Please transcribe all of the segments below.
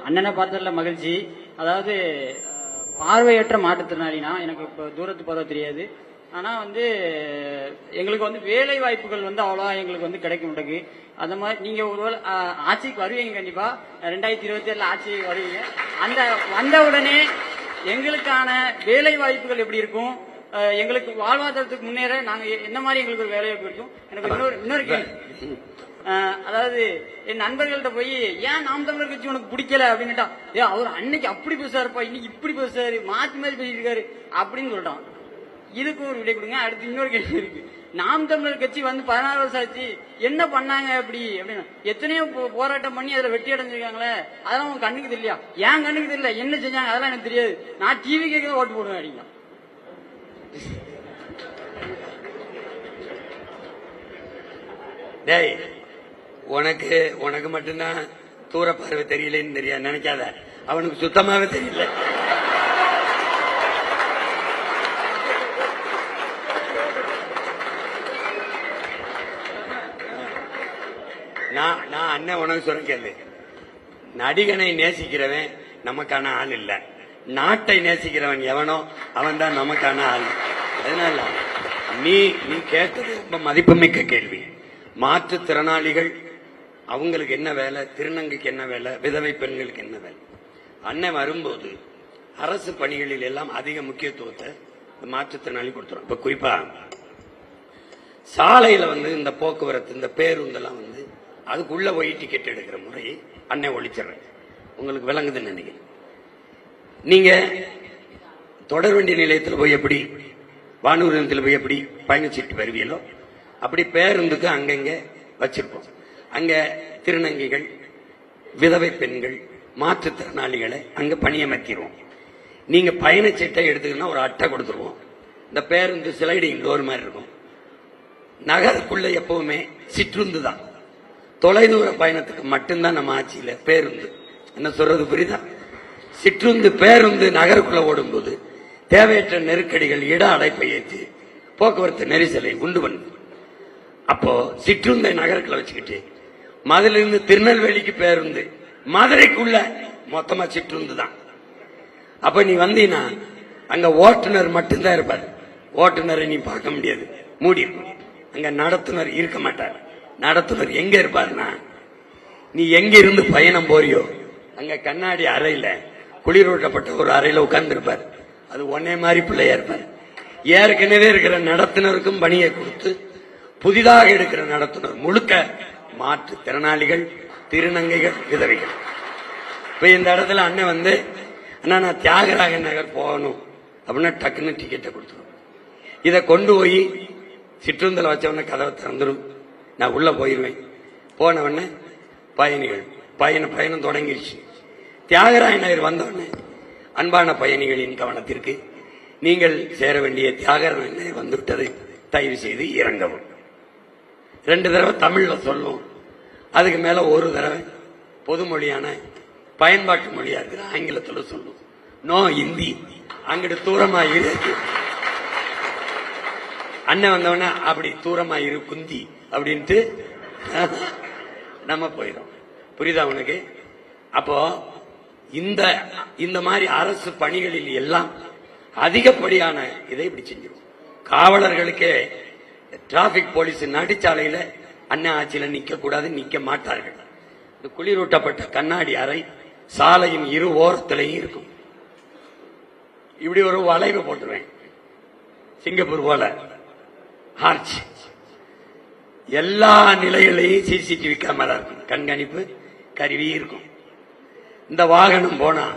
அண்ணனை பார்த்ததுல மகிழ்ச்சி. அதாவது பார்வையற்ற மாற்றுத்திறனாளினா எனக்கு இப்போ தூரத்து பார்வை தெரியாது. ஆனால் வந்து எங்களுக்கு வந்து வேலை வாய்ப்புகள் வந்து அவ்வளோவா எங்களுக்கு வந்து கிடைக்க மாட்டேங்குது. அந்த மாதிரி நீங்கள் ஒருவேளை ஆட்சிக்கு வருவீங்க கண்டிப்பாக ரெண்டாயிரத்தி இருபத்தி ஏழில் ஆட்சிக்கு வருவீங்க. அந்த வந்த உடனே எங்களுக்கான வேலை வாய்ப்புகள் எப்படி இருக்கும்? எங்களுக்கு வாழ்வாதாரத்துக்கு முன்னேற நாங்கள் என்ன மாதிரி எங்களுக்கு ஒரு வேலை வாய்ப்பு இருக்கும்? எனக்கு இன்னொரு இன்னொரு கேள்வி. அதாவது என் நண்பர்கள்ட்ட போய் ஏன் நாம் தமிழர் கட்சி உனக்கு பிடிக்கல? அப்படின்னுட்டா ஏ அவர் அன்னைக்கு அப்படி பேசுறாருப்பா இன்னைக்கு இப்படி பேசுறாரு மாத்தி மாதிரி பேசிட்டு இருக்காரு அப்படின்னு சொல்லிட்டான். இதுக்கு ஒரு விடை கொடுங்க அடுத்து இன்னொரு கேள்வி இருக்கு. நாம் தமிழர் கட்சி வந்து பதினாறு வருஷம் ஆச்சு என்ன பண்ணாங்க அப்படி? அப்படின்னு. எத்தனையோ போ- போராட்டம் பண்ணி அதுல வெற்றி அடைஞ்சிருக்காங்களே அதெல்லாம் உங்க கண்ணுக்கு தெரியலையா? என் கண்ணுக்கு தெரியல? என்ன செஞ்சாங்க? அதெல்லாம் எனக்கு தெரியாது. நான் டிவி கேட்க ஓட்டு போடுவேன் அப்படின்னா டேய் உனக்கு உனக்கு மட்டும்தான் தூர பார்வை தெரியலன்னு தெரியா? நினைக்காத. அவனுக்கு சுத்தமாவே தெரியல. நான் நான் அண்ணன் உனக்கு சொல்ல கேளு. நடிகனை நேசிக்கிறவன் நமக்கான ஆள் இல்ல. நாட்டை நேசிக்கிறவன் எவனோ அவன் தான் நமக்கான ஆள். அதனால நீ நீ கேட்டது ரொம்ப மதிப்புமிக்க கேள்வி. மாற்றுத்திறனாளிகள் அவங்களுக்கு என்ன வேலை? திருநங்கைக்கு என்ன வேலை? விதவை பெண்களுக்கு என்ன வேலை? அண்ணன் வரும்போது அரசு பணிகளில் எல்லாம் அதிக முக்கியத்துவத்தை இந்த மாற்றுத்திறனாளி கொடுத்துரும். இப்ப குறிப்பா சாலையில வந்து இந்த போக்குவரத்து இந்த பேருந்தெல்லாம் வந்து அதுக்குள்ள போய் டிக்கெட் எடுக்கிற முறையை அண்ணன் ஒழிச்சிடுறேன் உங்களுக்கு விளங்குதுன்னு நினைக்கிறேன். நீங்க தொடர்வண்டி நிலையத்தில் போய் எப்படி? வானூர்தியில் போய் எப்படி பயணச்சீட்டு வருவீங்களோ? அப்படி பேருந்துக்கு அங்கங்க வச்சிருப்போம். அங்க திருநங்கைகள் விதவை பெண்கள் மாற்றுத்திறனாளிகளை அங்க பணியமர்த்திடுவோம். நீங்க பயணச்சீட்டை எடுத்துக்கினா ஒரு அட்டை கொடுத்துருவோம். இந்த பேருந்து ஸ்லைடிங் டோர் மாதிரி இருக்கும். நகருக்குள்ள எப்பவுமே சிற்றுந்து தான். தொலைதூர பயணத்துக்கு மட்டும்தான் நம்ம ஆட்சியில் பேருந்து. என்ன சொல்றது புரியுதா? சிற்றுந்து பேருந்து நகருக்குள்ள ஓடும்போது தேவையற்ற நெருக்கடிகள் இட அடைப்பை ஏற்றி போக்குவரத்து நெரிசலை உண்டு பண்ணுது. அப்போ சிற்றுந்தை நகருக்குள்ள வச்சுக்கிட்டு மதுரையிலிருந்து திருநெல்வேலிக்கு பேருந்து. மதுரைக்குள்ள மொத்தமா சிற்றுந்து தான். அப்ப நீ வந்தீங்கன்னா அங்க ஓட்டுநர் மட்டும்தான் இருப்பார். ஓட்டுநரை நீ பார்க்க முடியாது. மூடி இருக்கும் அங்க நடத்துனர் இருக்க மாட்டார். நடத்துனர் எங்க இருப்பாருன்னா நீ எங்க இருந்து பயணம் போறியோ அங்க கண்ணாடி அறையில குளிரூட்டப்பட்ட ஒரு அறையில உட்கார்ந்து இருப்பார் அது ஒன்னே மாதிரி பிள்ளையா இருப்பார். ஏற்கனவே இருக்கிற நடத்துனருக்கும் பணியை கொடுத்து புதிதாக எடுக்கிற நடத்துனர் முழுக்க மாற்று திறனாளிகள் திருநங்கைகள் விதவைகள் இப்ப இந்த இடத்துல அண்ணன் வந்து அண்ணா நான் தியாகராய நகர் போகணும். அப்படின்னா டக்குன்னு டிக்கெட்டை கொடுத்துரும். இதை கொண்டு போய் சிற்றுந்தில் வச்சவன கதவை திறந்துடும் நான் உள்ள போயிருவேன். போனவொடனே பயணிகள் பயண பயணம் தொடங்கிடுச்சு தியாகராய நகர் வந்தவுடனே அன்பான பயணிகளின் கவனத்திற்கு நீங்கள் சேர வேண்டிய தியாகராய நகர் வந்துவிட்டது. தயவு செய்து இறங்கவும். ரெண்டு தடவை தமிழ்ல சொல்லும். அதுக்கு மேலே ஒரு தடவை பொதுமொழியான பயன்பாட்டு மொழியாக இருக்கிற ஆங்கிலத்துல சொல்லும். நோ இந்தி அங்கிட்டு தூரமாக இருக்கு அண்ணன் வந்தவன அப்படி தூரமாக இரு குந்தி. அப்படின்ட்டு நம்ம போயிடும். புரியுதா உனக்கு? அப்போ இந்த இந்த மாதிரி அரசு பணிகளில் எல்லாம் அதிகப்படியான இதை இப்படி செஞ்சிடும் காவலர்களுக்கே டிராபிக் போலீஸ் நடுச்சாலையில அண்ணா ஆட்சியில நிற்கக்கூடாது நிற்க மாட்டார்கள். இந்த குளிரூட்டப்பட்ட கண்ணாடி அறை சாலையின் இரு ஓரத்திலையும் இருக்கும். இப்படி ஒரு வளைவு போட்டுருவேன். சிங்கப்பூர் போல. ஆர்ச். எல்லா நிலையிலையும் சிசிடிவி கேமரா இருக்கும். கண்காணிப்பு கருவி இருக்கும். இந்த வாகனம் போனா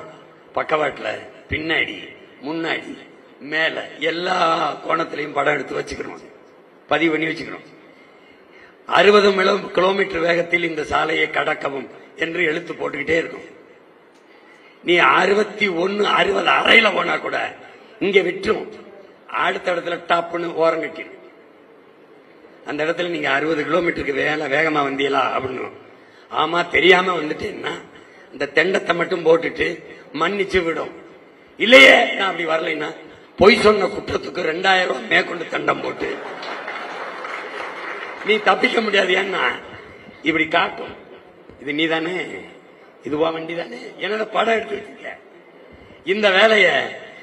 பக்கவாட்டில் பின்னாடி முன்னாடி மேல எல்லா கோணத்திலையும் படம் எடுத்து வச்சுக்கிறோம் பதிவு பண்ணி வச்சுக்கிறோம் அறுபது கிலோமீட்டர் வேகத்தில் இந்த சாலையை கடக்கவும் என்று எழுத்து போட்டுக்கிட்டே இருக்கும் நீ அறுபத்தி ஒன்னு அறுபது அறையில போனா கூட இங்க விட்டுரும். அடுத்த இடத்துல டாப்புன்னு ஓரம் கட்டிடும் அந்த இடத்துல நீங்க அறுபது கிலோமீட்டருக்கு வேலை வேகமா வந்தீங்களா அப்படின்னு ஆமா தெரியாம வந்துட்டேன்னா இந்த தெண்டத்தை மட்டும் போட்டுட்டு மன்னிச்சு விடும். இல்லையே நான் அப்படி வரலைன்னா பொய் சொன்ன குற்றத்துக்கு ரெண்டாயிரம் ரூபாய் மேற்கொண்டு தண்டம் போட்டு நீ தப்பிக்க முடியாது ஏன்னா இப்படி காட்டும். இது நீ தானே இதுவா வண்டி தானே என்னோட படம் எடுத்து வச்சிருக்க. இந்த வேலைய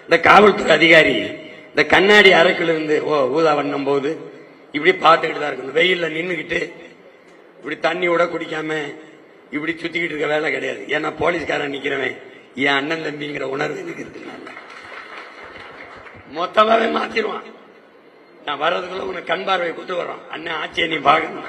இந்த காவல்துறை அதிகாரி இந்த கண்ணாடி அறைக்குள்ள இருந்து ஓ ஊதா வண்ணம் போது இப்படி பார்த்துக்கிட்டு தான் இருக்கணும். வெயில்ல நின்றுக்கிட்டு இப்படி தண்ணி விட குடிக்காம இப்படி சுத்திக்கிட்டு இருக்க வேலை கிடையாது. ஏன்னா போலீஸ்காரன் நிக்கிறவன் என் அண்ணன் தம்பிங்கிற உணர்வு எனக்கு இருக்குனால மொத்தமாவே மாத்திடுவான். நான் வர்றதுக்குள்ள உனக்கு கண் பார்வையை கொடுத்து வர்றோம். அண்ணன் ஆச்சே நீ பார்க்கணும்